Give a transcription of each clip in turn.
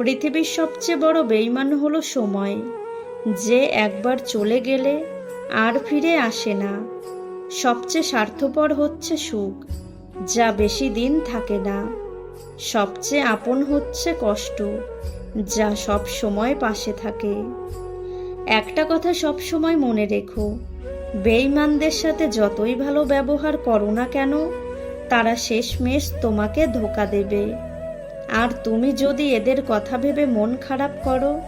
পৃথিবীর সবচেয়ে বড় বেইমান হলো সময়। যে একবার চলে গেলে আর ফিরে আসে না। সবচেয়ে স্বার্থপর হচ্ছে সুখ, যা বেশি দিন থাকে না। সবচেয়ে আপন হচ্ছে কষ্ট, যা সব সময় পাশে থাকে। একটা কথা সব সময় মনে রেখো বেইমানদের সাথে যতই ভালো ব্যবহার করো না কেন, তারা শেষমেশ তোমাকে ধোকা দেবে। আর তুমি যদি এদের কথা ভেবে মন খারাপ করো,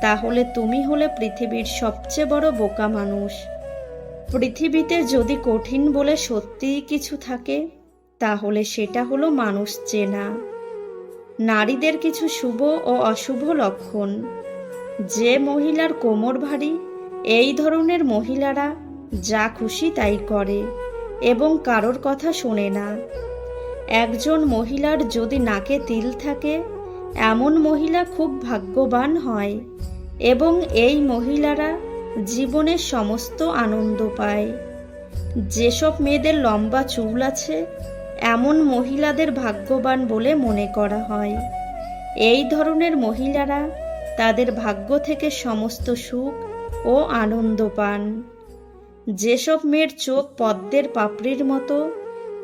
তাহলে তুমি হলে পৃথিবীর সবচেয়ে বড় বোকা মানুষ। পৃথিবীতে যদি কঠিন বলে সত্যিই কিছু থাকে, তাহলে সেটা হলো মানুষ চেনা। নারীদের কিছু শুভ ও অশুভ লক্ষণ। যে মহিলার কোমর ভারী, এই ধরনের মহিলারা যা খুশি তাই করে, এবং কারোর কথা শোনে না। একজন মহিলার যদি নাকে তিল থাকে, এমন মহিলা খুব ভাগ্যবান হয় এবং এই মহিলারা জীবনের সমস্ত আনন্দ পায়। যেসব মেয়েদের লম্বা চুল আছে, এমন মহিলাদের ভাগ্যবান বলে মনে করা হয়। এই ধরনের মহিলারা তাদের ভাগ্য থেকে সমস্ত সুখ ও আনন্দ পান। যেসব মেয়ের চোখ পদ্মের পাপড়ির মতো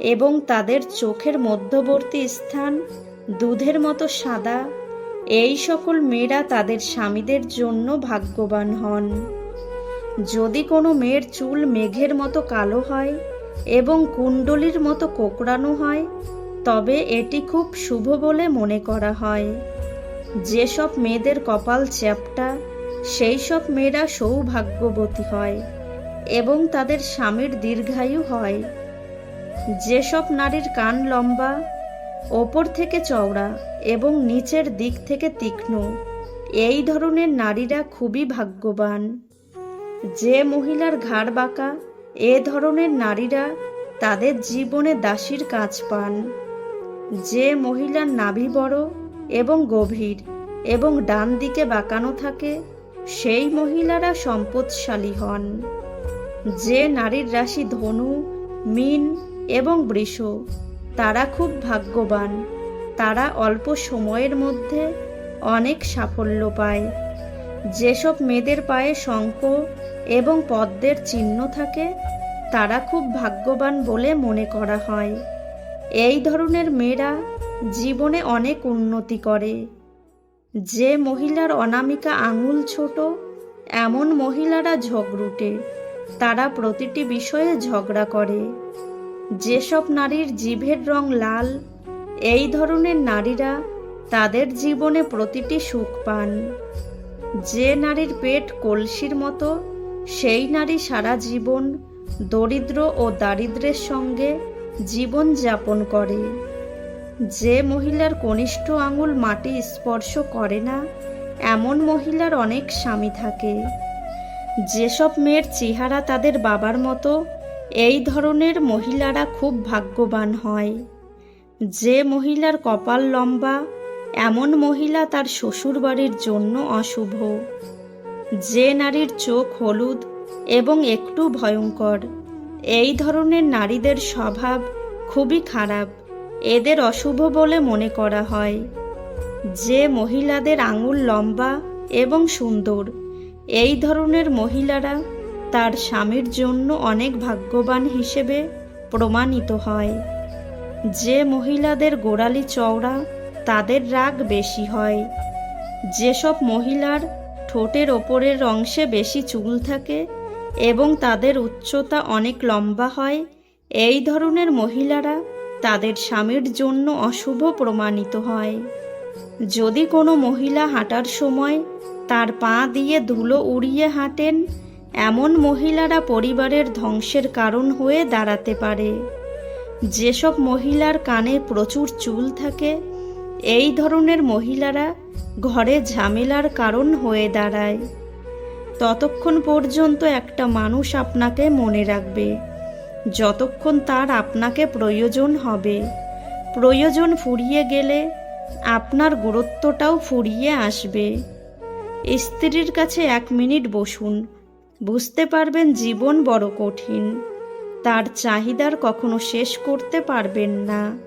এবং তাদের চোখের মধ্যবর্তী স্থান দুধের মতো সাদা। এই সকল মেয়েরা তাদের স্বামীদের জন্য ভাগ্যবান হন। যদি কোনো মেয়ের চুল মেঘের মতো কালো হয় এবং কুণ্ডলির মতো কোকড়ানো হয়, তবে এটি খুব শুভ বলে মনে করা হয়। যেসব মেয়েদের কপাল চ্যাপটা সেই সব মেয়েরা সৌভাগ্যবতী হয় এবং তাদের স্বামীর দীর্ঘায়ু হয়। যেসব নারীর কান লম্বা, ওপর থেকে চওড়া এবং নিচের দিক থেকে তীক্ষ্ণ, এই ধরনের নারীরা খুবই ভাগ্যবান। যে মহিলার ঘাড় বাঁকা, এ ধরনের নারীরা তাদের জীবনে দাসীর কাজ পান। যে মহিলার নাভি বড় এবং গভীর এবং ডান দিকে বাঁকানো থাকে, সেই মহিলারা সম্পদশালী হন। যে নারীর রাশি ধনু, মিন এবং বৃষ, তারা খুব ভাগ্যবান। তারা অল্প সময়ের মধ্যে অনেক সাফল্য পায়। যেসব মেয়েদের পায়ে শঙ্খ এবং পদ্মের চিহ্ন থাকে, তারা খুব ভাগ্যবান বলে মনে করা হয়। এই ধরনের মেয়েরা জীবনে অনেক উন্নতি করে। যে মহিলার অনামিকা আঙুল ছোট, এমন মহিলারা ঝগড়ুটে। তারা প্রতিটি বিষয়ে ঝগড়া করে। যেসব নারীর জিভের রং লাল, এই ধরনের নারীরা তাদের জীবনে প্রতিটি সুখ পান। যে নারীর পেট কলসির মতো, সেই নারী সারা জীবন দরিদ্র ও দারিদ্রের সঙ্গে জীবন যাপন করে। যে মহিলার কনিষ্ঠ আঙুল মাটি স্পর্শ করে না, এমন মহিলার অনেক স্বামী থাকে। যেসব মেয়ের চেহারা তাদের বাবার মতো এই ধরনের মহিলারা খুব ভাগ্যবান হয়। যে মহিলার কপাল লম্বা, এমন মহিলা তার শ্বশুরবাড়ির জন্য অশুভ। যে নারীর চোখ হলুদ এবং একটু ভয়ঙ্কর, এই ধরনের নারীদের স্বভাব খুবই খারাপ, এদের অশুভ বলে মনে করা হয়। যে মহিলাদের আঙুল লম্বা এবং সুন্দর, এই ধরনের মহিলারা তার স্বামীর জন্য অনেক ভাগ্যবান হিসেবে প্রমাণিত হয়। যে মহিলাদের গোড়ালি চওড়া, তাদের রাগ বেশি হয়। যেসব মহিলার ঠোঁটের ওপরের অংশে বেশি চুল থাকে এবং তাদের উচ্চতা অনেক লম্বা হয়, এই ধরনের মহিলারা তাদের স্বামীর জন্য অশুভ প্রমাণিত হয়। যদি কোনো মহিলা হাঁটার সময় তার পা দিয়ে ধুলো উড়িয়ে হাঁটেন এমন মহিলারা পরিবারের ধ্বংসের কারণ হয়ে দাঁড়াতে পারে। যেসব মহিলার কানে প্রচুর চুল থাকে, এই ধরনের মহিলারা ঘরে ঝামেলার কারণ হয়ে দাঁড়ায়। ততক্ষণ পর্যন্ত একটা মানুষ আপনাকে মনে রাখবে। যতক্ষণ তার আপনাকে প্রয়োজন হবে। প্রয়োজন ফুরিয়ে গেলে আপনার গুরুত্বটাও ফুরিয়ে আসবে। স্ত্রীর কাছে এক মিনিট বসুন। বুঝতে পারবেন জীবন বড় কঠিন। তার চাহিদার কখনো শেষ করতে পারবেন না।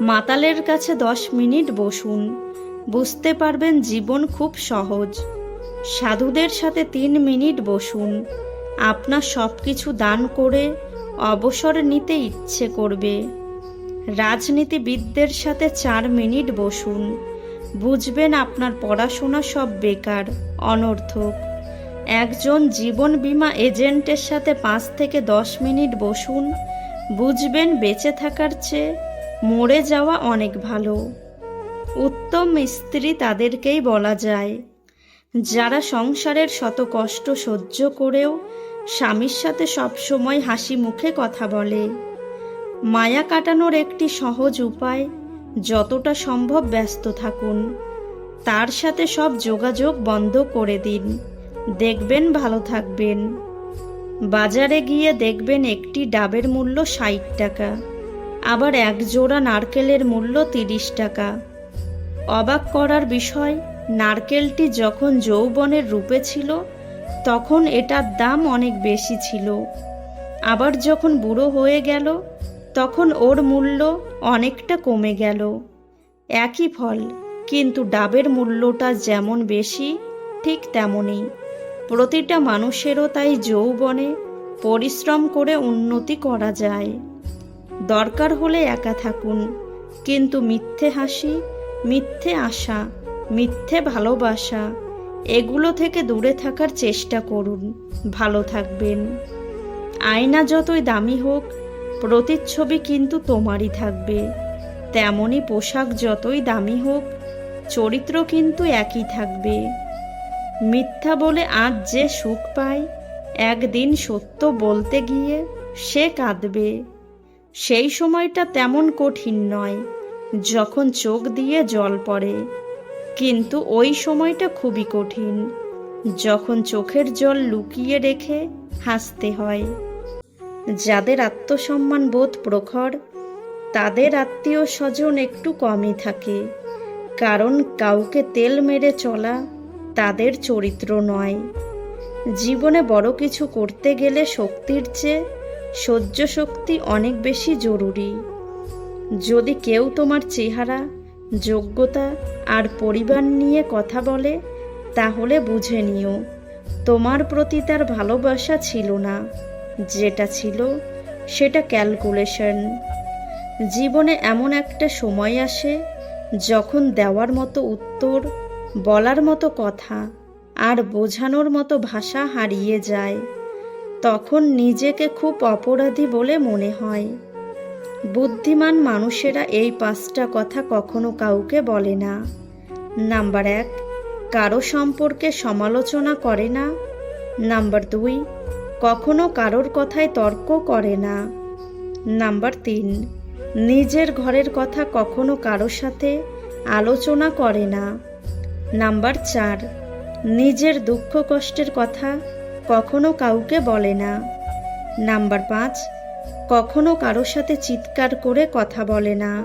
মাতালের কাছে দশ মিনিট বসুন। বুঝতে পারবেন জীবন খুব সহজ। সাধুদের সাথে তিন মিনিট বসুন। আপনার সব কিছু দান করে অবসর নিতে ইচ্ছে করবে। রাজনীতিবিদদের সাথে চার মিনিট বসুন। বুঝবেন আপনার পড়াশোনা সব বেকার, অনর্থক। একজন জীবন বীমা এজেন্টের সাথে পাঁচ থেকে দশ মিনিট বসুন। বুঝবেন বেঁচে থাকার চেয়ে মরে যাওয়া অনেক ভালো। উত্তম স্ত্রী তাদেরকেই বলা যায়। যারা সংসারের শত কষ্ট সহ্য করেও স্বামীর সাথে সবসময় হাসি মুখে কথা বলে। মায়া কাটানোর একটি সহজ উপায়, যতটা সম্ভব ব্যস্ত থাকুন। তার সাথে সব যোগাযোগ বন্ধ করে দিন। দেখবেন, ভালো থাকবেন। বাজারে গিয়ে দেখবেন একটি ডাবের মূল্য ষাট টাকা, আবার এক জোড়া নারকেলের মূল্য তিরিশ টাকা। অবাক করার বিষয়, নারকেলটি যখন যৌবনের রূপে ছিল, তখন এটার দাম অনেক বেশি ছিল। আবার যখন বুড়ো হয়ে গেল, তখন ওর মূল্য অনেকটা কমে গেল। একই ফল, কিন্তু ডাবের মূল্যটা যেমন বেশি, ঠিক তেমনই। প্রতিটা মানুষেরও তাই যৌবনে পরিশ্রম করে উন্নতি করা যায়। দরকার হলে একা থাকুন, কিন্তু মিথ্যে হাসি, মিথ্যে আশা, মিথ্যে ভালোবাসা, এগুলো থেকে দূরে থাকার চেষ্টা করুন, ভালো থাকবেন। আয়না যতই দামি হোক, প্রতিচ্ছবি কিন্তু তোমারই থাকবে। তেমনই পোশাক যতই দামি হোক, চরিত্র কিন্তু একই থাকবে। মিথ্যা বলে আজ যে সুখ পায় একদিন সত্য বলতে গিয়ে সে কাঁদবে। সেই সময়টা তেমন কঠিন নয়, যখন চোখ দিয়ে জল পড়ে। কিন্তু ওই সময়টা খুবই কঠিন, যখন চোখের জল লুকিয়ে রেখে হাসতে হয়। যাদের আত্মসম্মান বোধ প্রখর, তাদের আত্মীয় স্বজন একটু কমই থাকে, কারণ কাউকে তেল মেরে চলা তাদের চরিত্র নয়। জীবনে বড় কিছু করতে গেলে শক্তির চেয়ে সহ্য শক্তি অনেক বেশি জরুরি। যদি কেউ তোমার চেহারা, যোগ্যতা আর পরিবার নিয়ে কথা বলে, তাহলে বুঝে নিও, তোমার প্রতি তার ভালোবাসা ছিল না। যেটা ছিল, সেটা ক্যালকুলেশন। জীবনে এমন একটা সময় আসে, যখন দেওয়ার মতো উত্তর বলার মতো কথা আর বোঝানোর মতো ভাষা হারিয়ে যায়। তখন নিজেকে খুব অপরাধী বলে মনে হয়। বুদ্ধিমান মানুষেরা এই পাঁচটা কথা কখনো কাউকে বলে না। নাম্বার এক, কারও সম্পর্কে সমালোচনা করে না। নাম্বার দুই, কখনো কারোর কথায় তর্ক করে না। নাম্বার তিন, নিজের ঘরের কথা কখনো কারোর সাথে আলোচনা করে না। নাম্বার চার, নিজের দুঃখ কষ্টের কথা কখনো কাউকে বলে না। নাম্বার পাঁচ, কখনো কারোর সাথে চিৎকার করে কথা বলে না।